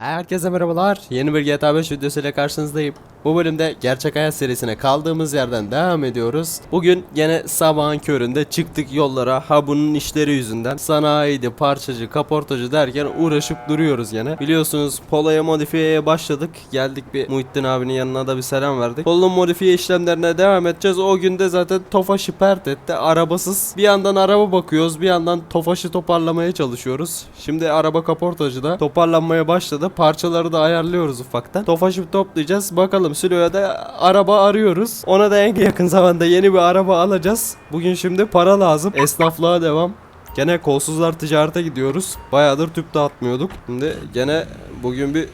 Herkese merhabalar. Yeni bir GTA 5 videosuyla karşınızdayım. Bu bölümde gerçek hayat serisine kaldığımız yerden devam ediyoruz. Bugün gene sabahın köründe çıktık yollara. Ha bunun işleri yüzünden sanayiydi, parçacı, kaportacı derken uğraşıp duruyoruz gene. Biliyorsunuz Polo'ya modifiyeye başladık. Geldik bir Muhittin abinin yanına da bir selam verdik. Polo'nun modifiye işlemlerine devam edeceğiz. O günde zaten Tofaş'ı pert etti. Arabasız. Bir yandan araba bakıyoruz. Bir yandan Tofaş'ı toparlamaya çalışıyoruz. Şimdi araba kaportacıda toparlanmaya başladı. Parçaları da ayarlıyoruz ufaktan. Tofaş'ı toplayacağız. Bakalım Sülo'ya da araba arıyoruz. Ona da en yakın zamanda yeni bir araba alacağız. Bugün şimdi para lazım. Esnaflığa devam. Gene kolsuzlar ticarete gidiyoruz. Bayağıdır tüp dağıtmıyorduk. Şimdi gene bugün bir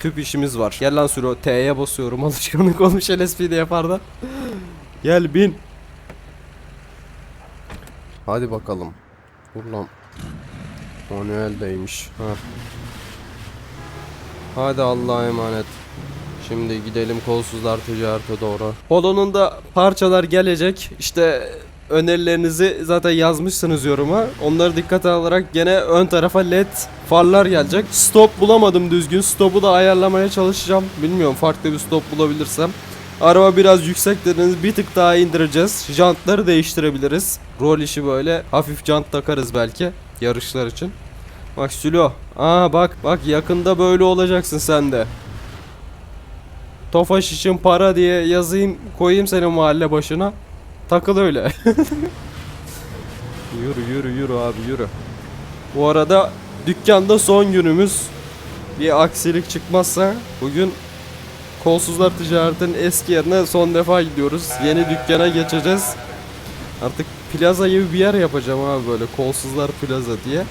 tüp işimiz var. Gel lan Sülo T'ye basıyorum alışkanlık olmuş LSP'de yapar da. Gel bin. Hadi bakalım. Dur lan. Manueldeymiş. Ha. Hadi Allah'a emanet. Şimdi gidelim kolsuzlar ticarete doğru. Polo'nun da parçalar gelecek. İşte önerilerinizi zaten yazmışsınız yoruma. Onları dikkate alarak gene ön tarafa led farlar gelecek. Stop bulamadım düzgün. Stop'u da ayarlamaya çalışacağım. Bilmiyorum farklı bir stop bulabilirsem. Araba biraz yüksek dediniz bir tık daha indireceğiz. Jantları değiştirebiliriz. Rol işi böyle hafif jant takarız belki yarışlar için. Bak Sülo. Aa bak bak yakında böyle olacaksın sen de. Tofaş için para diye yazayım koyayım seni mahalle başına. Takıl öyle. yürü yürü yürü abi yürü. Bu arada dükkanda son günümüz. Bir aksilik çıkmazsa bugün Kolsuzlar ticaretin eski yerine son defa gidiyoruz. Yeni dükkana geçeceğiz. Artık plaza gibi bir yer yapacağım abi böyle kolsuzlar plaza diye.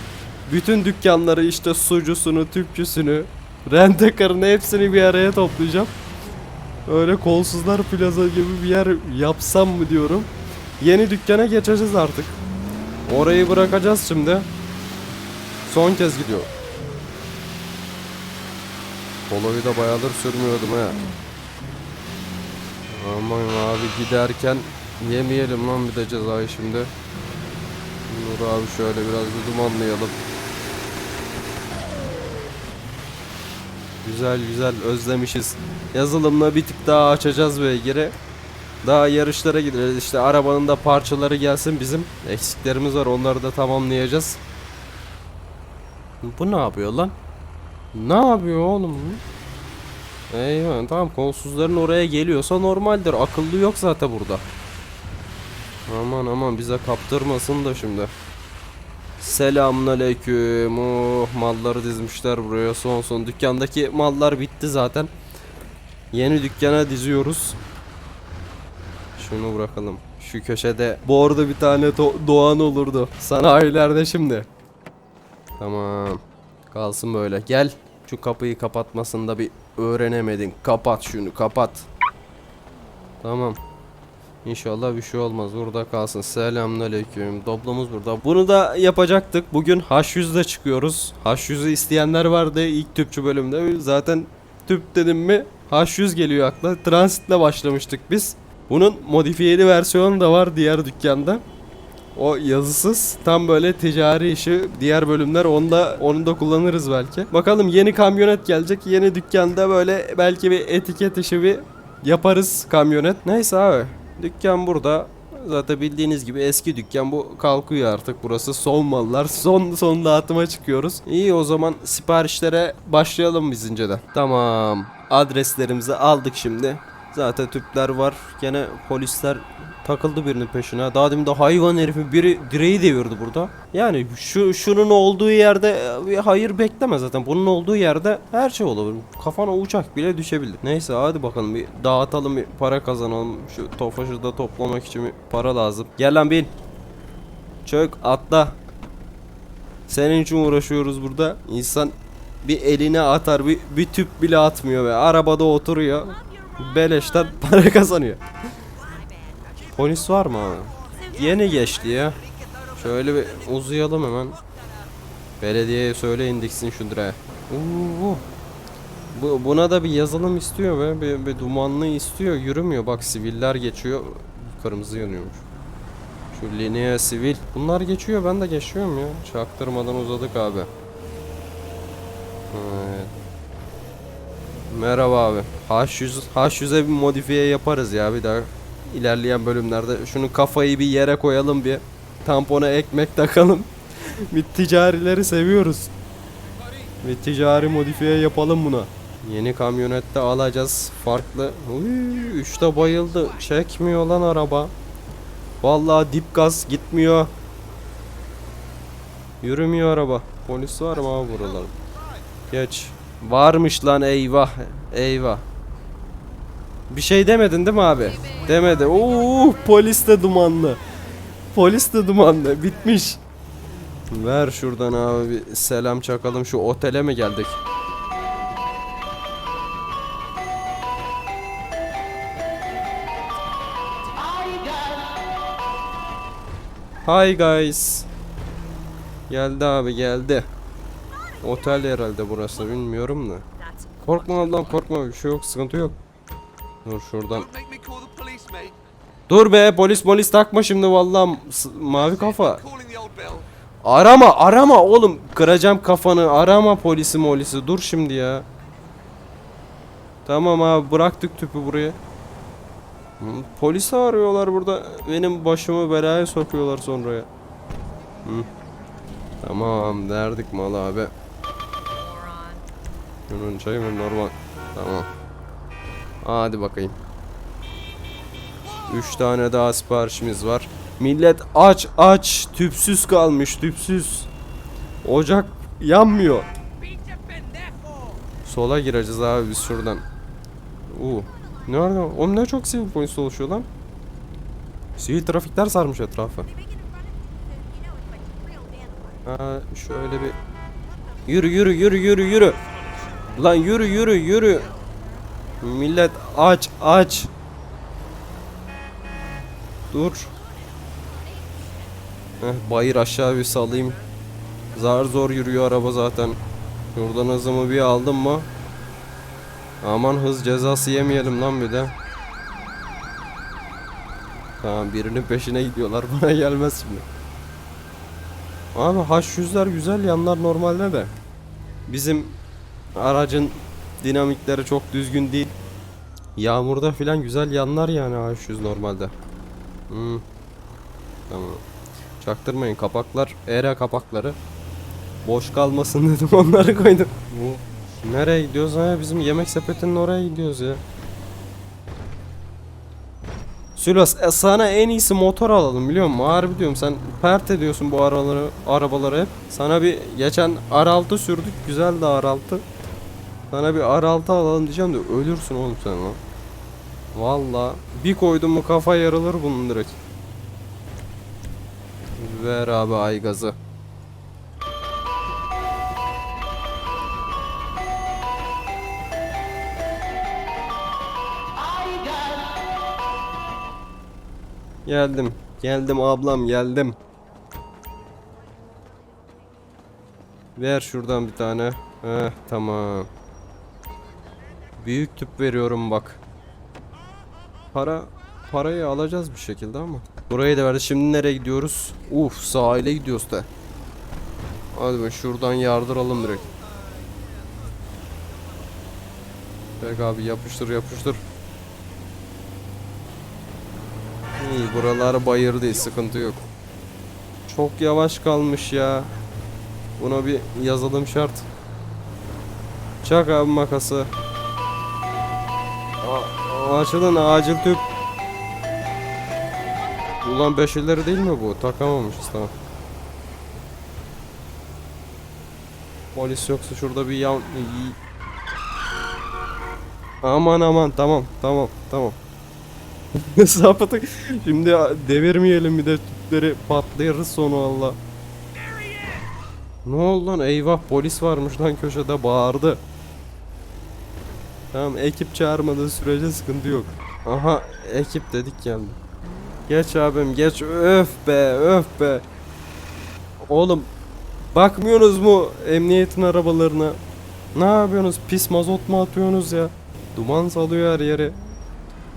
Bütün dükkanları işte sucusunu, tüpçüsünü, rentekarını hepsini bir araya toplayacağım. Öyle kolsuzlar plaza gibi bir yer yapsam mı diyorum. Yeni dükkana geçeceğiz artık. Orayı bırakacağız şimdi. Son kez gidiyor. Polo'yu da bayağıdır sürmüyordum he. Aman abi giderken yemeyelim lan bir de cezayı şimdi. Nur abi şöyle biraz bir dumanlayalım. Güzel güzel özlemişiz. Yazılımla bir tık daha açacağız beygiri. Daha yarışlara gideriz. İşte arabanın da parçaları gelsin bizim. Eksiklerimiz var onları da tamamlayacağız. Bu ne yapıyor lan? Ne yapıyor oğlum? Eyvah tamam kolsuzların oraya geliyorsa normaldir. Akıllı yok zaten burada. Aman aman bize kaptırmasın da şimdi. Selamun aleyküm. Oh, malları dizmişler buraya son son. Dükkandaki mallar bitti zaten. Yeni dükkana diziyoruz. Şunu bırakalım. Şu köşede bu arada bir tane do- doğan olurdu. Sanayilerde şimdi. Tamam. Kalsın böyle. Gel. Şu kapıyı kapatmasını da bir öğrenemedin. Kapat şunu kapat. Tamam. İnşallah bir şey olmaz. Burada kalsın. Selamünaleyküm. Doblamız burada. Bunu da yapacaktık. Bugün H100'de çıkıyoruz. H100'ü isteyenler vardı ilk tüpçü bölümde. Zaten tüp dedim mi H100 geliyor akla. Transitle başlamıştık biz. Bunun modifiyeli versiyonu da var diğer dükkanda. O yazısız tam böyle ticari işi diğer bölümler onda onu da kullanırız belki. Bakalım yeni kamyonet gelecek. Yeni dükkanda böyle belki bir etiket işi bir yaparız kamyonet. Neyse abi. Dükkan burada. Zaten bildiğiniz gibi eski dükkan bu kalkıyor artık burası son mallar son son dağıtıma çıkıyoruz. İyi o zaman siparişlere başlayalım biz inceden. Tamam adreslerimizi aldık şimdi. Zaten tüpler var. Gene polisler takıldı birinin peşine. Daha demin de hayvan herifin biri direği devirdi burada. Yani şu şunun olduğu yerde e, hayır bekleme zaten. Bunun olduğu yerde her şey olabilir. Kafana uçak bile düşebilir. Neyse hadi bakalım bir dağıtalım bir para kazanalım. Şu tofaşı da toplamak için bir para lazım. Gel lan bin. Çök atla. Senin için uğraşıyoruz burada. İnsan bir eline atar bir, bir tüp bile atmıyor ve arabada oturuyor. Beleşten para kazanıyor. Polis var mı abi? Yeni geçti ya. Şöyle bir uzayalım hemen. Belediyeye söyleyin diksin şu direğe. Bu, buna da bir yazılım istiyor be. Bir, bir dumanlı istiyor. Yürümüyor. Bak siviller geçiyor. Kırmızı yanıyormuş. Şu lineye sivil. Bunlar geçiyor. Ben de geçiyorum ya. Çaktırmadan uzadık abi. Evet. Merhaba abi. H100 H100'e bir modifiye yaparız ya bir daha ilerleyen bölümlerde. Şunu kafayı bir yere koyalım bir. Tampona ekmek takalım. bir ticarileri seviyoruz. Bir ticari modifiye yapalım buna. Yeni kamyonette alacağız. Farklı. Uy, üçte bayıldı. Çekmiyor lan araba. Vallahi dip gaz gitmiyor. Yürümüyor araba. Polis var mı abi buralarda? Geç. Varmış lan eyvah. Eyvah. Bir şey demedin değil mi abi? Demedi. Oo polis de dumanlı. Polis de dumanlı. Bitmiş. Ver şuradan abi bir selam çakalım. Şu otele mi geldik? Hi guys. Geldi abi geldi. Otel herhalde burası bilmiyorum da. Korkma ablam korkma bir şey yok sıkıntı yok. Dur şuradan. Dur be polis polis takma şimdi vallahi mavi kafa. Arama arama oğlum kıracağım kafanı arama polisi molisi dur şimdi ya. Tamam abi bıraktık tüpü buraya. Polisi arıyorlar burada benim başımı belaya sokuyorlar sonra ya. Hı. Tamam verdik malı abi. Şunun çayı mı normal. Tamam. Hadi bakayım. Üç tane daha siparişimiz var. Millet aç aç tüpsüz kalmış tüpsüz. Ocak yanmıyor. Sola gireceğiz abi biz şuradan. Uu. Nerede? Oğlum ne çok sivil polis oluşuyor lan. Sivil trafikler sarmış etrafı. Ha şöyle bir Yürü yürü yürü yürü yürü. Lan yürü yürü yürü. Millet aç aç. Dur. Heh, bayır aşağı bir salayım. Zar zor yürüyor araba zaten. Şuradan hızımı bir aldım mı? Aman hız cezası yemeyelim lan bir de. Tamam birinin peşine gidiyorlar bana gelmez şimdi. Abi H100'ler güzel yanlar normalde de. Bizim aracın dinamikleri çok düzgün değil. Yağmurda filan güzel yanlar yani H100 normalde. Hmm. Tamam. Çaktırmayın kapaklar ERA kapakları. Boş kalmasın dedim onları koydum. Bu nereye gidiyoruz ha? Bizim yemek sepetinin oraya gidiyoruz ya. Sülos e, sana en iyisi motor alalım biliyor musun? Harbi diyorum sen pert ediyorsun bu araları, arabaları hep. Sana bir geçen R6 sürdük güzel de R6. Sana bir R6 alalım diyeceğim de ölürsün oğlum sen lan. Valla bir koydum mu kafa yarılır bunun direkt. Ver abi ay gazı. Geldim. Geldim ablam geldim. Ver şuradan bir tane. Heh tamam. Büyük tüp veriyorum bak. Para parayı alacağız bir şekilde ama. Burayı da verdi. Şimdi nereye gidiyoruz? Uf sahile gidiyoruz da. Hadi be şuradan yardıralım direkt. Bek abi yapıştır yapıştır. İyi buralar bayır değil sıkıntı yok. Çok yavaş kalmış ya. Buna bir yazalım şart. Çak abi makası. Açılın acil tüp. Ulan beşileri değil mi bu? Takamamışız tamam. Polis yoksa şurada bir yan... Aman aman tamam tamam tamam. Sapıtık. Şimdi devirmeyelim bir de tüpleri patlayırız sonu Allah. Ne oldu lan? Eyvah polis varmış lan köşede bağırdı. Tamam ekip çağırmadığı sürece sıkıntı yok. Aha ekip dedik geldi. Geç abim geç öf be öf be. Oğlum bakmıyorsunuz mu emniyetin arabalarına? Ne yapıyorsunuz? Pis mazot mu atıyorsunuz ya? Duman salıyor her yere.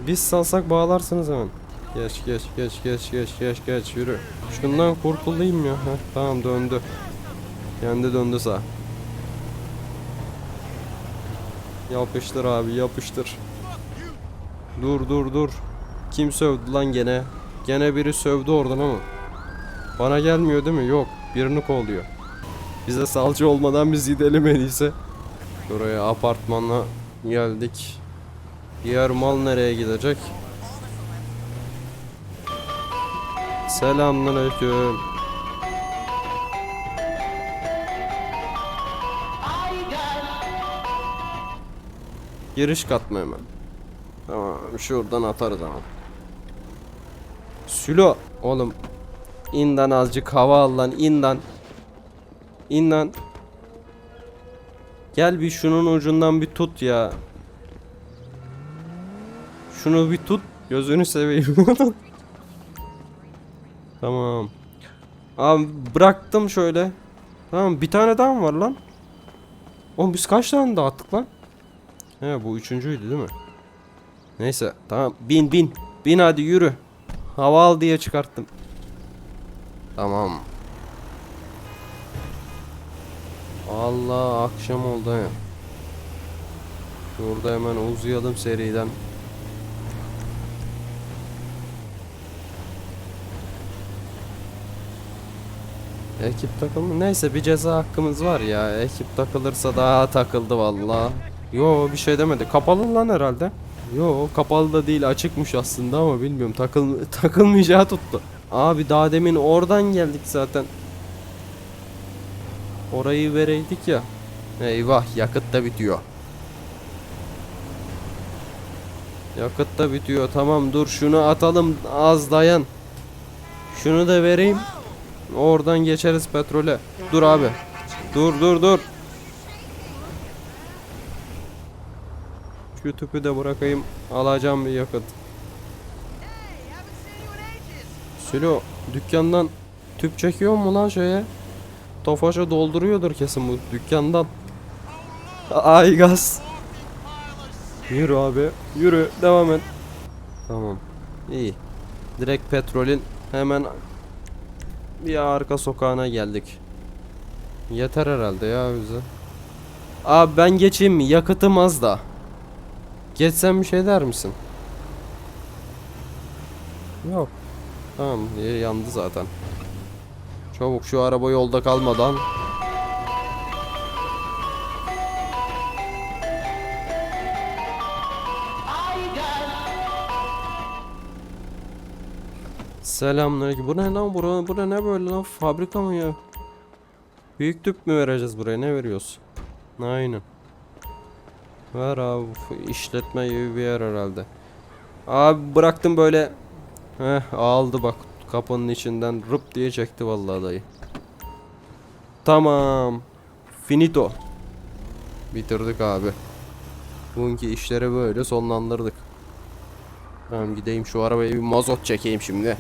Biz salsak bağlarsınız hemen. Geç geç geç geç geç geç geç yürü. Şundan kurtulayım ya. Heh, tamam döndü. Kendi döndü sağ. Yapıştır abi yapıştır. Dur dur dur. Kim sövdü lan gene? Gene biri sövdü oradan ama. Bana gelmiyor değil mi? Yok. Birini kolluyor. Bize salça olmadan biz gidelim en iyisi. Buraya apartmanla geldik. Diğer mal nereye gidecek? Selamünaleyküm. Giriş katma hemen. Tamam şuradan atarız ama. Sülo oğlum. İn lan azıcık hava al lan in lan. İn lan. Gel bir şunun ucundan bir tut ya. Şunu bir tut. Gözünü seveyim. tamam. Abi bıraktım şöyle. Tamam bir tane daha mı var lan? Oğlum biz kaç tane dağıttık lan? He bu üçüncüydü değil mi? Neyse tamam bin bin. Bin hadi yürü. Hava al diye çıkarttım. Tamam. Allah akşam oldu ya. Şurada hemen uzayalım seriden. Ekip takımı neyse bir ceza hakkımız var ya. Ekip takılırsa daha takıldı valla. Yo bir şey demedi. Kapalı lan herhalde. Yo kapalı da değil açıkmış aslında ama bilmiyorum takıl takılmayacağı tuttu. Abi daha demin oradan geldik zaten. Orayı vereydik ya. Eyvah yakıt da bitiyor. Yakıt da bitiyor. Tamam dur şunu atalım az dayan. Şunu da vereyim. Oradan geçeriz petrole. Dur abi. Dur dur dur. Şu tüpü de bırakayım. Alacağım bir yakıt. Sülo dükkandan tüp çekiyor mu lan şeye? Tofaşa dolduruyordur kesin bu dükkandan. Ay gaz. Yürü abi. Yürü. Devam et. Tamam. İyi. Direkt petrolün hemen bir arka sokağına geldik. Yeter herhalde ya bize. Abi ben geçeyim mi? Yakıtım az da. Geçsem bir şey der misin? Yok. Tamam yeri yandı zaten. Çabuk şu araba yolda kalmadan. Selamünaleyküm. Bu ne lan bura? Bura ne böyle lan? Fabrika mı ya? Büyük tüp mü vereceğiz buraya? Ne veriyoruz? Aynen. Ver abi işletme gibi bir yer herhalde. Abi bıraktım böyle. Heh aldı bak kapının içinden rıp diye çekti vallahi dayı. Tamam. Finito. Bitirdik abi. Bugünkü işleri böyle sonlandırdık. Tamam gideyim şu arabaya bir mazot çekeyim şimdi.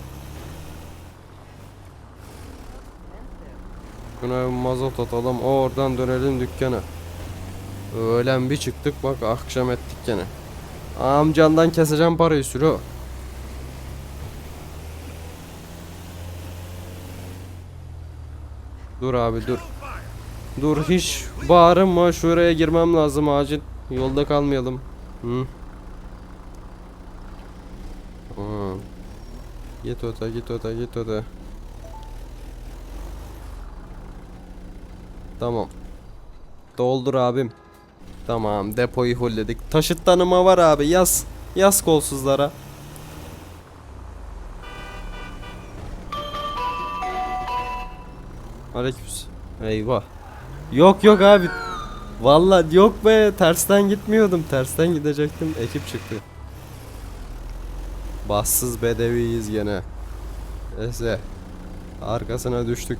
Buna bir mazot atalım. Oradan dönelim dükkana. Öğlen bir çıktık bak akşam ettik gene. Amcandan keseceğim parayı sürü. Dur abi dur. Dur hiç bağırma şuraya girmem lazım acil. Yolda kalmayalım. Hı. Git öte git öte git öte. Tamam. Doldur abim. Tamam depoyu fullledik. Taşıt tanıma var abi yaz. Yaz kolsuzlara. Aleykümselam. Eyvah. Yok yok abi. Vallahi yok be tersten gitmiyordum. Tersten gidecektim. Ekip çıktı. Bassız bedeviyiz gene. Neyse. Arkasına düştük.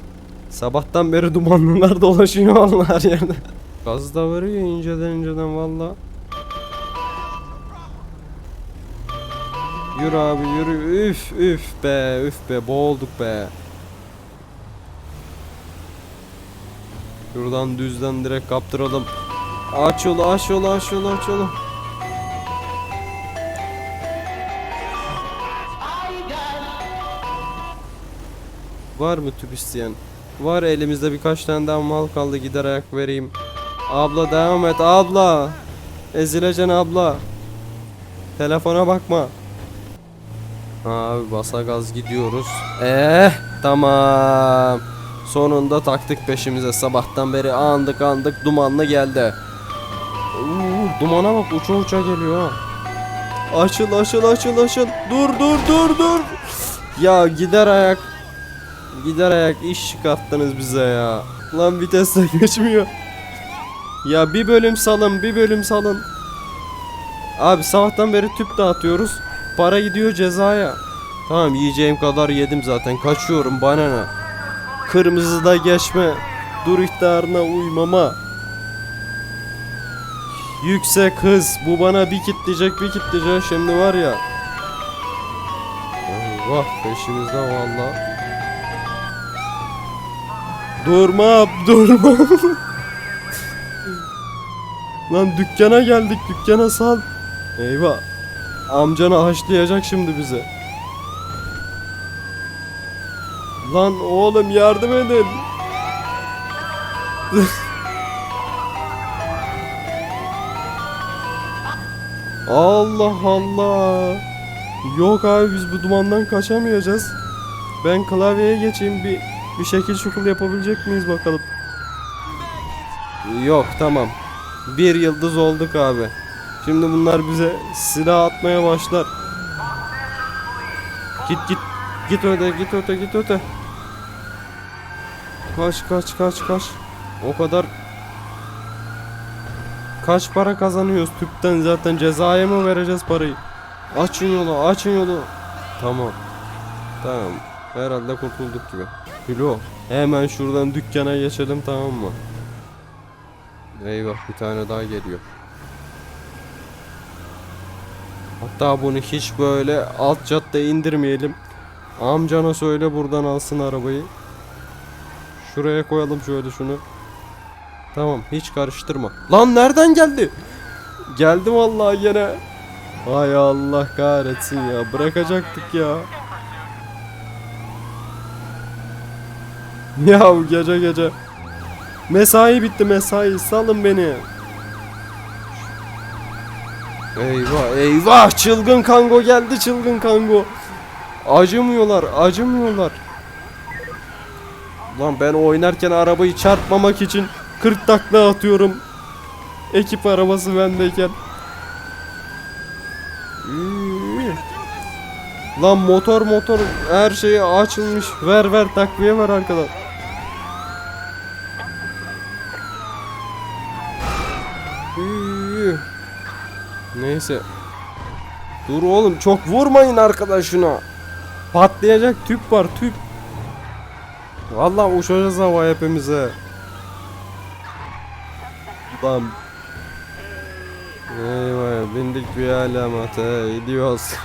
Sabahtan beri dumanlılar dolaşıyor her yerde. Gaz da veriyor inceden inceden valla. Yürü abi yürü. Üf üf be üf be boğulduk be. Şuradan düzden direkt kaptıralım. Aç yolu aç yolu aç yolu aç yolu. Var mı tüp isteyen? Var elimizde birkaç tane daha mal kaldı gider ayak vereyim. Abla devam et abla. Ezileceksin abla. Telefona bakma. Abi basa gaz gidiyoruz. Eh tamam. Sonunda taktık peşimize. Sabahtan beri andık andık dumanlı geldi. Uh, dumana bak uça uça geliyor ha. Açıl açıl açıl açıl. Dur dur dur dur. Ya gider ayak. Gider ayak iş çıkarttınız bize ya. Lan vites de geçmiyor. Ya bir bölüm salın bir bölüm salın. Abi sabahtan beri tüp dağıtıyoruz. Para gidiyor cezaya. Tamam yiyeceğim kadar yedim zaten. Kaçıyorum bana ne? Kırmızıda geçme. Dur ihtarına uymama. Yüksek hız. Bu bana bir kitleyecek bir kitleyecek. Şimdi var ya. Vah peşimizde valla. Durma durma. Lan dükkana geldik dükkana sal. Eyvah. Amcana haşlayacak şimdi bize. Lan oğlum yardım edin. Allah Allah. Yok abi biz bu dumandan kaçamayacağız. Ben klavyeye geçeyim bir bir şekil şukul yapabilecek miyiz bakalım. Yok tamam. Bir yıldız olduk abi. Şimdi bunlar bize silah atmaya başlar. Git git. Git öte git öte git öte. Kaç kaç kaç kaç. O kadar Kaç para kazanıyoruz tüpten zaten cezaya mı vereceğiz parayı? Açın yolu açın yolu. Tamam. Tamam. Herhalde kurtulduk gibi. Kilo. Hemen şuradan dükkana geçelim tamam mı? Eyvah bir tane daha geliyor. Hatta bunu hiç böyle alt cadde indirmeyelim. Amcana söyle buradan alsın arabayı. Şuraya koyalım şöyle şunu. Tamam hiç karıştırma. Lan nereden geldi? Geldi vallahi gene. Hay Allah kahretsin ya. Bırakacaktık ya. Ya gece gece. Mesai bitti mesai. Salın beni. Eyvah eyvah çılgın kango geldi çılgın kango. Acımıyorlar acımıyorlar. Lan ben oynarken arabayı çarpmamak için 40 takla atıyorum. Ekip arabası bendeyken. Lan motor motor her şeyi açılmış. Ver ver takviye ver arkadan. Neyse. Dur oğlum çok vurmayın arkadaşına. Patlayacak tüp var tüp. Vallahi uçacağız hava hepimize. Lan. Eyvah bindik bir alamete gidiyoruz.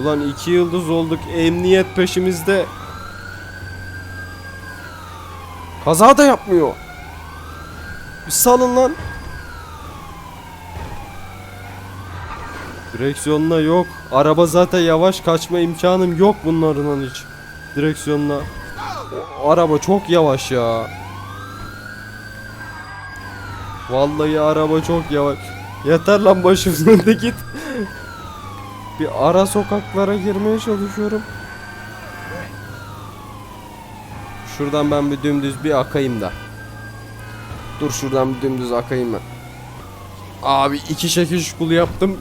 Ulan iki yıldız olduk emniyet peşimizde. Kaza da yapmıyor. Bir salın lan. Direksiyonla yok. Araba zaten yavaş kaçma imkanım yok bunların hiç. Direksiyonla. O araba çok yavaş ya. Vallahi araba çok yavaş. Yeter lan başımın önünde git. Bir ara sokaklara girmeye çalışıyorum. Şuradan ben bir dümdüz bir akayım da. Dur şuradan bir dümdüz akayım ben. Abi iki şekil şukul yaptım.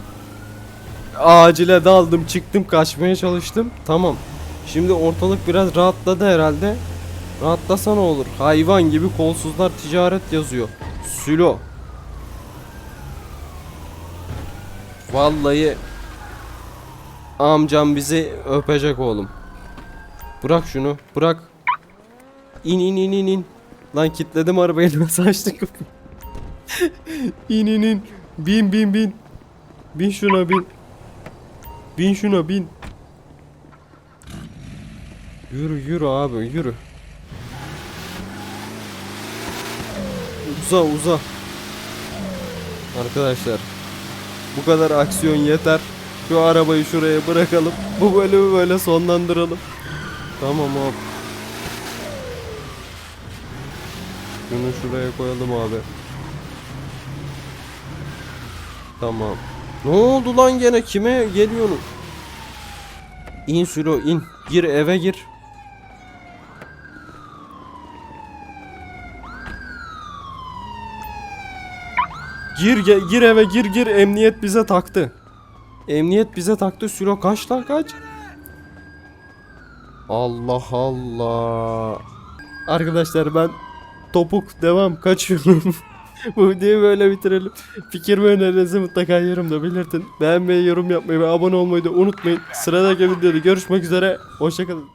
Acile daldım çıktım kaçmaya çalıştım. Tamam. Şimdi ortalık biraz rahatladı herhalde. Rahatlasa ne olur? Hayvan gibi kolsuzlar ticaret yazıyor. Sülo. Vallahi amcam bizi öpecek oğlum. Bırak şunu. Bırak. İn in in in in. Lan kilitledim arabayı açtık kapıyı? in in in. Bin bin bin. Bin şuna bin. Bin şuna bin. Yürü yürü abi yürü. Uza uza. Arkadaşlar. Bu kadar aksiyon yeter. Şu arabayı şuraya bırakalım. Bu bölümü böyle sonlandıralım. Tamam hop. Şunu şuraya koyalım abi. Tamam. Ne oldu lan gene? Kime geliyorsun? İn Sülo in. Gir eve gir. Gir gir eve gir gir emniyet bize taktı. Emniyet bize taktı Sülo kaç lan kaç? Allah Allah. Arkadaşlar ben topuk devam kaçıyorum. Bu videoyu böyle bitirelim. Fikir ve önerinizi mutlaka yorumda belirtin. Beğenmeyi, yorum yapmayı ve abone olmayı da unutmayın. Sıradaki videoda görüşmek üzere. Hoşçakalın.